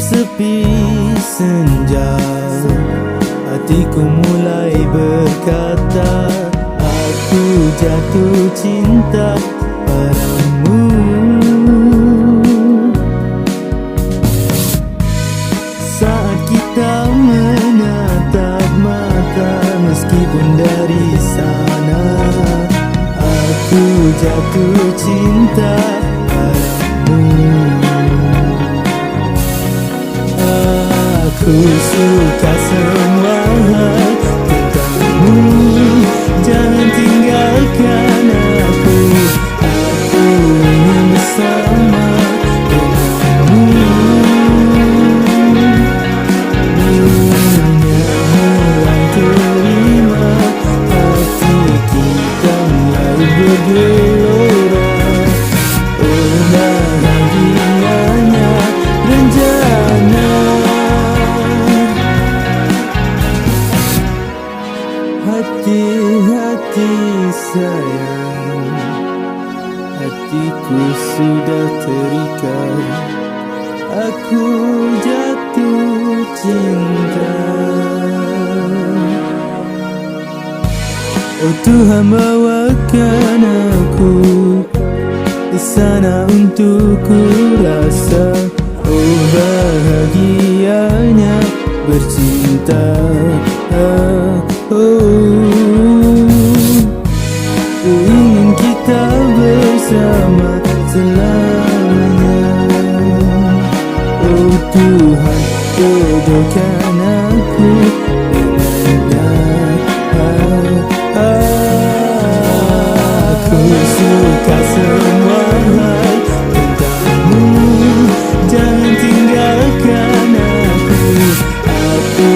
tepi senja. Hatiku mulai berkata Aku jatuh cinta padamu. Saat kita menatap mata Meskipun dari sana Aku jatuh cinta suka sayang. Hatiku sudah terikat. Aku jatuh cinta. Oh Tuhan bawakan aku Di sana untuk ku rasa. Oh bahagianya bercinta. Ah, Oh Tuhan jodohkan aku dengannya. Aku suka semua hal tentangmu Jangan tinggalkan aku Aku